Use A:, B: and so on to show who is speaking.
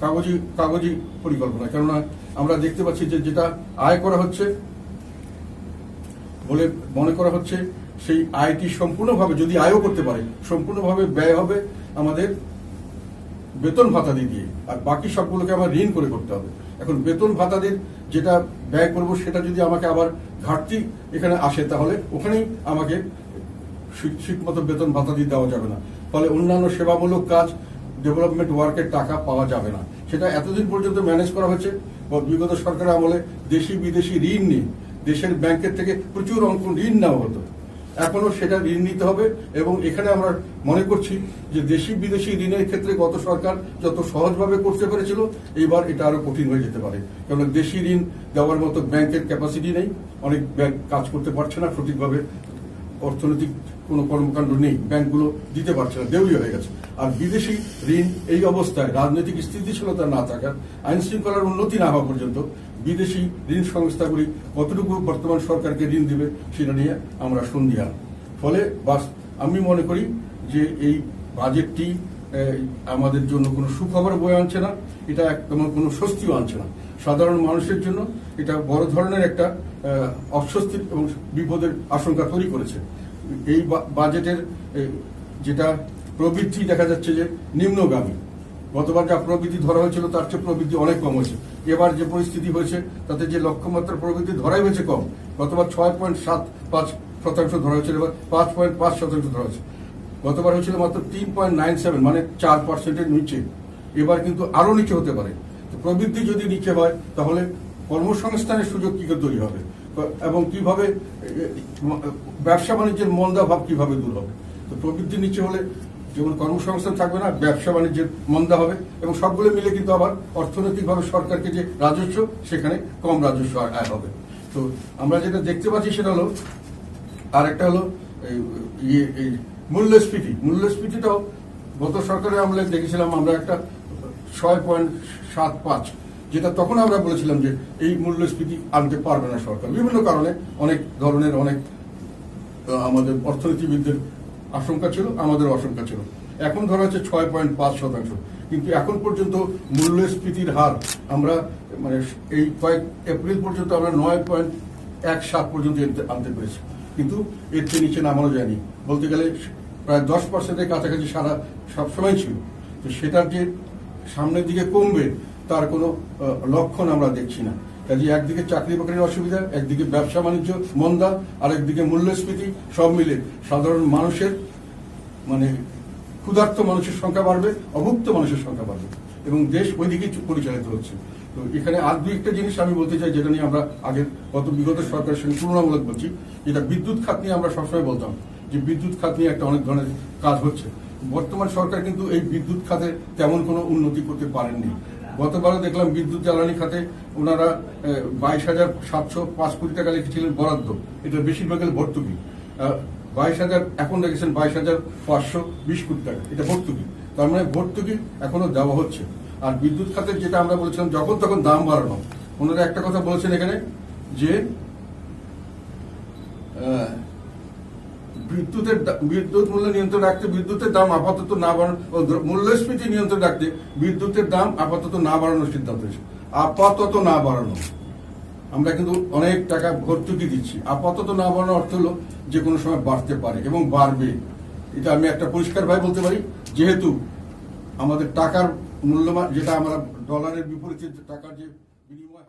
A: কাগজি কাগজি পরিকল্পনা। কেননা আমরা দেখতে পাচ্ছি যে যেটা আয় করা হচ্ছে বলে মনে করা হচ্ছে, সেই আয়টি সম্পূর্ণভাবে, যদি আয়ও করতে পারে, সম্পূর্ণভাবে ব্যয় হবে আমাদের বেতন ভাতা দিয়ে আর বাকি সবগুলোকে আমার ঋণ করে করতে হবে। এখন বেতন ভাতাদের যেটা ব্যয় করব, সেটা যদি আমাকে আবার ঘাটতি এখানে আসে, তাহলে ওখানেই আমাকে ঠিক- ঠিকমতো বেতন ভাতা দিয়ে দেওয়া যাবে না। ফলে অন্যান্য সেবামূলক কাজ ডেভেলপমেন্ট ওয়ার্কের টাকা পাওয়া যাবে না। সেটা এতদিন পর্যন্ত ম্যানেজ করা হয়েছে বিগত সরকারের আমলে দেশি বিদেশি ঋণ নিয়ে দেশের ব্যাংকের থেকে প্রচুর অঙ্ক ঋণ নেওয়া হতো। এখনও সেটা ঋণ নিতে হবে এবং এখানে আমরা মনে করছি যে দেশি বিদেশি ঋণের ক্ষেত্রে গত সরকার যত সহজভাবে করতে পেরেছিল, এইবার এটা আরও কঠিন হয়ে যেতে পারে। কারণ দেশি ঋণ দেওয়ার মতো ব্যাংকের ক্যাপাসিটি নেই, অনেক ব্যাংক কাজ করতে পারছে না, সঠিকভাবে অর্থনৈতিক কোনো কর্মকাণ্ড নেই, ব্যাংকগুলো দিতে পারছে না, দেউলিয়া হয়ে গেছে। আর বিদেশি ঋণ এই অবস্থায় রাজনৈতিক স্থিতিশীলতা না থাকার আইন শৃঙ্খলার উন্নতি না হওয়া পর্যন্ত বিদেশি ঋণ সংস্থাগুলি কতটুকু বর্তমান সরকারকে ঋণ দেবে সেটা নিয়ে আমরা সন্দিহান ফলে আমি মনে করি যে এই বাজেটটি আমাদের জন্য কোনো সুখবর বয়ে আনছে না এটা তেমন কোনো স্বস্তিও আনছে না। সাধারণ মানুষের জন্য এটা বড় ধরনের একটা আহ, অস্বস্তি এবং বিপদের আশঙ্কা তৈরি করেছে। এই বাজেটের যেটা প্রবৃদ্ধি দেখা যাচ্ছে যে নিম্নগামী। গতবার যা প্রবৃদ্ধি ধরা হয়েছিল, তার চেয়ে প্রবৃদ্ধি অনেক কম হয়েছে। এবার যে পরিস্থিতি হয়েছে, তাতে যে লক্ষ্যমাত্রা প্রবৃদ্ধি ধরাই হয়েছে কম, গতবার ছয় পয়েন্ট সাত পাঁচ শতাংশ ধরা হয়েছিল, এবার পাঁচ পয়েন্ট পাঁচ শতাংশ ধরা হয়েছে। গতবার হয়েছিল মাত্র তিন পয়েন্ট নাইন সেভেন মানে চার পার্সেন্টের নিচে। এবার কিন্তু আরও নিচে হতে পারে। প্রবৃদ্ধি যদি নিচে হয়, তাহলে কর্মসংস্থানের সুযোগ কি করে তৈরি হবে? এবং কীভাবে ব্যবসা বাণিজ্যের মন্দা ভাব কীভাবে দূর হবে? তো প্রবৃদ্ধি নিচে হলে যেমন কর্মসংস্থান থাকবে না, ব্যবসা বাণিজ্যের মন্দা হবে এবং সবগুলো মিলে কিন্তু আবার অর্থনৈতিকভাবে সরকারকে যে রাজস্ব, সেখানে কম রাজস্ব আয় হবে। তো আমরা যেটা দেখতে পাচ্ছি সেটা হলো আর একটা হলো ইয়ে এই মূল্যস্ফীতি। মূল্যস্ফীতিটাও গত সরকারের আমলে দেখেছিলাম আমরা একটা ছয় পয়েন্ট সাত পাঁচ, যেটা তখন আমরা বলেছিলাম যে এই মূল্যস্ফীতি আনতে পারবে না সরকার। বিভিন্ন কারণে অনেক ধরনের অনেক আমাদের অর্থনীতিবিদদের আশঙ্কা ছিল আমাদের আশঙ্কা ছিল। এখন ধরা হচ্ছে ছয় পয়েন্ট পাঁচ শতাংশ। কিন্তু এখন পর্যন্ত মূল্যস্ফীতির হার আমরা মানে এই কয়েক এপ্রিল পর্যন্ত আমরা নয় পয়েন্ট এক সাত পর্যন্ত আনতে পেরেছি। কিন্তু এর চেয়ে নিচে নামানো যায়নি। বলতে গেলে প্রায় দশ পার্সেন্টের কাছাকাছি সারা সবসময় ছিল। তো সেটার যে সামনের দিকে কমবে তার কোনো লক্ষণ আমরা দেখছি না। কাজে একদিকে চাকরি বাকরির অসুবিধা, একদিকে ব্যবসা বাণিজ্য মন্দা আর একদিকে মূল্যস্ফীতি, সব মিলে সাধারণ মানুষের মানে ক্ষুধার্ত মানুষের সংখ্যা বাড়বে, অভুক্ত মানুষের সংখ্যা বাড়বে, এবং দেশ ওইদিকেই পরিচালিত হচ্ছে। তো এখানে আর দু একটা জিনিস আমি বলতে চাই, যেটা নিয়ে আমরা আগের গত বিগত সরকারের সঙ্গে তুলনামূলক বলছি। যেটা বিদ্যুৎ খাত নিয়ে আমরা সবসময় বলতাম, যে বিদ্যুৎ খাত নিয়ে একটা অনেক ধরনের কাজ হচ্ছে। বর্তমান সরকার কিন্তু এই বিদ্যুৎ খাতে তেমন কোনো উন্নতি করতে পারেননি। গতবারও দেখলাম বিদ্যুৎ জ্বালানি খাতে ওনারা বাইশ হাজার সাতশো পাঁচ কোটি টাকা লিখেছিলেন বরাদ্দ। এটা বেশিরভাগ ভর্তুকি। বাইশ হাজার, এখন রেখেছেন বাইশ হাজার পাঁচশো বিশ কোটি টাকা। এটা ভর্তুকি। তার মানে ভর্তুকি এখনও দেওয়া হচ্ছে। আর বিদ্যুৎ খাতের যেটা আমরা বলেছিলাম, যখন তখন দাম বাড়ানো। ওনারা একটা কথা বলেছেন এখানে যে বিদ্যুতের বিদ্যুৎ মূল্য নিয়ন্ত্রণ রাখতে বিদ্যুতের দাম আপাতত না বাড়ানো মূল্যস্ফীতি নিয়ন্ত্রণ রাখতে বিদ্যুতের দাম আপাতত না বাড়ানোর সিদ্ধান্ত হয়েছে। আপাতত না বাড়ানো। আমরা কিন্তু অনেক টাকা ভর্তুকি দিচ্ছি। আপাতত না বাড়ানোর অর্থ হলো যে কোনো সময় বাড়তে পারে এবং বাড়বে। এটা আমি একটা পরিষ্কার ভাবে বলতে পারি। যেহেতু আমাদের টাকার মূল্যমান যেটা আমরা ডলারের বিপরীতে টাকার যে বিনিময়